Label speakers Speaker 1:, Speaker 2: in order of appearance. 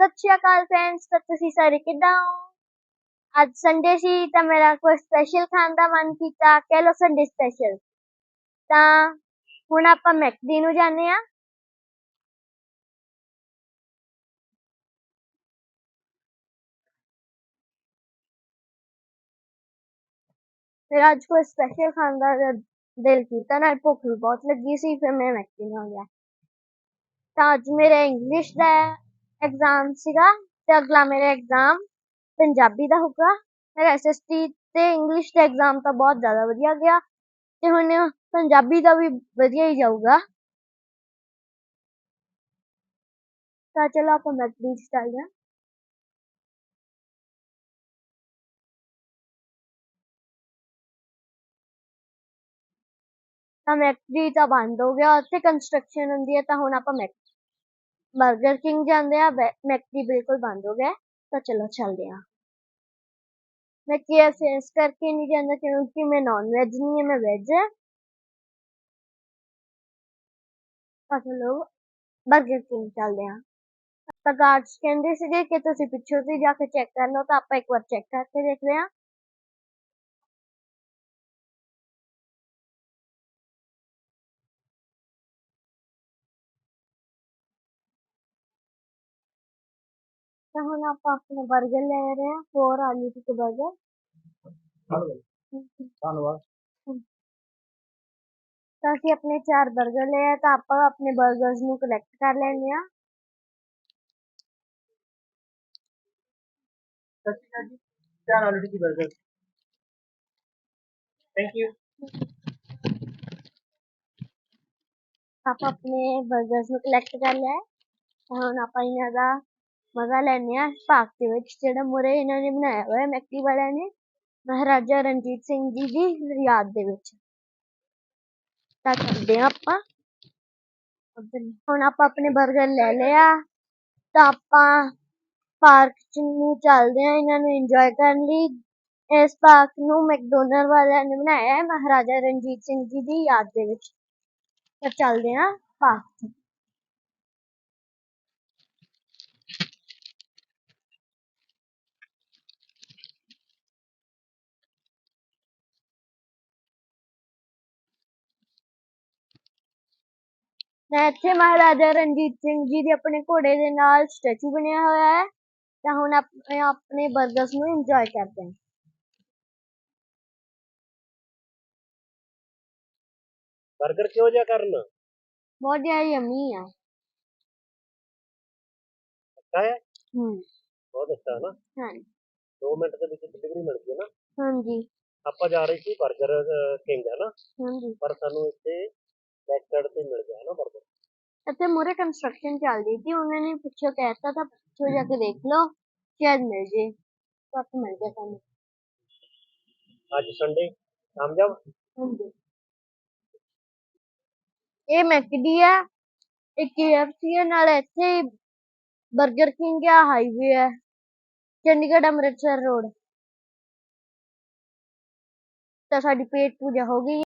Speaker 1: ਸਤਿ ਸ਼੍ਰੀ ਅਕਾਲ ਫਰੈਂਡਸ ਤਾਂ ਤੁਸੀਂ ਸਾਰੇ ਕਿੱਦਾਂ ਹੋ? ਅੱਜ ਸੰਡੇ ਸੀ, ਤਾਂ ਮੇਰਾ ਕੋਈ ਸਪੈਸ਼ਲ ਖਾਣ ਦਾ ਮਨ ਕੀਤਾ, ਕਹਿ ਲਓ ਸੰਡੇ ਸਪੈਸ਼ਲ ਤਾਂ ਹੁਣ ਆਪਾਂ ਮੈਕਡੀ ਨੂੰ ਜਾਂਦੇ ਆ ਫਿਰ ਅੱਜ ਕੋਈ ਸਪੈਸ਼ਲ ਖਾਣ ਦਾ ਦਿਲ ਕੀਤਾ, ਨਾਲ ਭੁੱਖ ਵੀ ਬਹੁਤ ਲੱਗੀ ਸੀ, ਫਿਰ ਮੈਂ ਮੈਕਡੀ ਨੂੰ ਆ ਗਿਆ। ਤਾਂ ਅੱਜ ਮੇਰਾ ਇੰਗਲਿਸ਼ ਦਾ ਐਗਜ਼ਾਮ ਸੀਗਾ ਤੇ ਅਗਲਾ ਮੇਰਾ ਐਗਜ਼ਾਮ ਪੰਜਾਬੀ ਦਾ ਹੋਊਗਾ। ਮੇਰਾ ਐਸਐਸਟੀ ਤੇ ਇੰਗਲਿਸ਼ ਦਾ ਐਗਜ਼ਾਮ ਤਾਂ ਬਹੁਤ ਜ਼ਿਆਦਾ ਵਧੀਆ ਗਿਆ ਤੇ ਹੁਣ ਪੰਜਾਬੀ ਦਾ ਵੀ ਵਧੀਆ ਹੀ ਜਾਊਗਾ। ਤਾਂ ਚਲੋ ਆਪਾਂ ਮੈਕਡੀ ਚ ਚੱਲਦੇ ਹਾਂ। ਤਾਂ ਮੈਕਡੀ ਤਾਂ ਬੰਦ ਹੋ ਗਿਆ, ਉੱਥੇ ਕੰਸਟਰਕਸ਼ਨ ਹੁੰਦੀ ਹੈ ਤਾਂ ਹੁਣ ਆਪਾਂ ਮੈਕ ਬਰਗਰ ਕਿੰਗ ਜਾਂਦੇ ਆ ਮੈਕਡੀ ਬਿਲਕੁਲ ਬੰਦ ਹੋ ਗਿਆ ਤਾਂ ਚਲੋ ਚੱਲਦੇ ਆ ਮੈਂ KFC ਇਸ ਕਰਕੇ ਨਹੀਂ ਜਾਂਦਾ ਕਿਉਂਕਿ ਮੈਂ ਨਾਨ ਵੈਜ ਨਹੀਂ ਹਾਂ, ਮੈਂ ਵੈਜ ਹਾਂ। ਤਾਂ ਚਲੋ ਬਰਗਰ ਕਿੰਗ ਚੱਲਦੇ ਆ ਤਾਂ ਗਾਰਡਸ ਕਹਿੰਦੇ ਸੀਗੇ ਕਿ ਤੁਸੀਂ ਪਿੱਛੋਂ ਦੀ ਜਾ ਕੇ ਚੈੱਕ ਕਰ ਲਓ ਤਾਂ ਆਪਾਂ ਇੱਕ ਵਾਰ ਚੈੱਕ ਕਰਕੇ ਦੇਖਦੇ ਹਾਂ। हम आपको अपना बर्गर ले रहे
Speaker 2: हैं
Speaker 1: फोर आलू टिक्की बर्गर तो धन्यवाद। तो ताकि अपने चार बर्गर ले तो आप अपने बर्गर्स में कलेक्ट
Speaker 2: कर लेने हैं आप अपने बर्गर्स में कलेक्ट कर लिया है
Speaker 1: ਆਪਾਂ आप इन्हें ਮਜ਼ਾ ਲੈਂਦੇ ਆ ਪਾਰਕ ਦੇ ਵਿੱਚ ਜਿਹੜਾ ਮੁਰੇ ਇਹਨਾਂ ਨੇ ਬਣਾਇਆ ਹੋਇਆ ਮੈਕਡੀ ਵਾਲਿਆਂ ਨੇ, ਮਹਾਰਾਜਾ ਰਣਜੀਤ ਸਿੰਘ ਜੀ ਦੀ ਯਾਦ ਦੇ ਵਿੱਚ। ਤਾਂ ਕਰਦੇ ਆ ਆਪਾਂ। ਹੁਣ ਆਪਾਂ ਆਪਣੇ 버ਗਰ ਲੈ ਲਿਆ ਤਾਂ ਆਪਾਂ ਪਾਰਕ ਚ ਨੂੰ ਚੱਲਦੇ ਆ ਇਹਨਾਂ ਨੂੰ ਇੰਜੋਏ ਕਰਨ ਲਈ। ਇਸ ਪਾਰਕ ਨੂੰ ਮੈਕਡੋਨਲਡ ਵਾਲਿਆਂ ਨੇ ਬਣਾਇਆ ਹੈ, ਮਹਾਰਾਜਾ ਰਣਜੀਤ ਸਿੰਘ ਜੀ ਦੀ ਯਾਦ ਦੇ ਵਿੱਚ। ਤਾਂ ਚੱਲਦੇ ਆ ਪਾਰਕ ਤਾਂ ਇੱਥੇ ਮਹਾਰਾਜਾ ਰਣਜੀਤ ਸਿੰਘ ਜੀ ਦੇ ਆਪਣੇ ਘੋੜੇ ਦੇ ਨਾਲ ਸਟੈਚੂ ਬਣਿਆ ਹੋਇਆ ਹੈ। ਤਾਂ ਹੁਣ ਆਪਣੇ ਬਰਗਸ ਨੂੰ ਇੰਜੋਏ ਕਰਦੇ ਹਾਂ।
Speaker 2: ਬਰਗਰ ਕਿਉਂ ਜਿਆ ਕਰਨਾ?
Speaker 1: ਬਹੁਤ ਜਿਆ ਯਮੀ ਆ।
Speaker 2: ਅੱਛਾ ਹੈ?
Speaker 1: ਹੂੰ।
Speaker 2: ਬਹੁਤ ਅੱਛਾ ਨਾ।
Speaker 1: ਹਾਂ
Speaker 2: 2 ਮਿੰਟ ਦੇ ਵਿੱਚ ਡਿਲੀਵਰੀ ਮਿਲ ਗਈ ਨਾ।
Speaker 1: ਹਾਂਜੀ।
Speaker 2: ਆਪਾਂ ਜਾ ਰਹੇ ਸੀ 버ਗਰ ਕਿੰਗ ਹੈ ਨਾ।
Speaker 1: ਹਾਂਜੀ।
Speaker 2: ਪਰ ਸਾਨੂੰ ਇੱਥੇ ਬੈਕ ਸਾਈਡ ਤੇ ਮਿਲ ਗਿਆ ਨਾ 버ਗਰ
Speaker 1: ਇੱਥੇ ਮੂਰੇ ਕੰਸਟਰਕਸ਼ਨ ਚੱਲਦੀ ਸੀ ਉਹਨਾਂ ਨੇ ਪਿੱਛੋਂ ਕਹਿਤਾ ਤਾਂ ਪਿੱਛੋਂ ਜਾ ਕੇ ਦੇਖ ਲਓ ਸ਼ਾਇਦ ਮਿਲ ਜੇ ਉੱਥੇ ਮਿਲ ਗਿਆ ਸਾਨੂੰ।
Speaker 2: ਅੱਜ ਸੰਡੇ ਕਾਮਯਾਬ
Speaker 1: ਹਾਂਜੀ। ਇਹ ਮੈਕਡੀ ਆ ਇਹ KFC ਹੈ ਨਾਲ ਇੱਥੇ 버ਗਰ ਕਿੰਗ ਆ ਹਾਈਵੇ ਹੈ ਚੰਡੀਗੜ੍ਹ ਅੰਮ੍ਰਿਤਸਰ ਰੋਡ ਤਾਂ ਸਾਡੀ ਪੇਟ ਪੂਜਾ ਹੋ ਗਈ।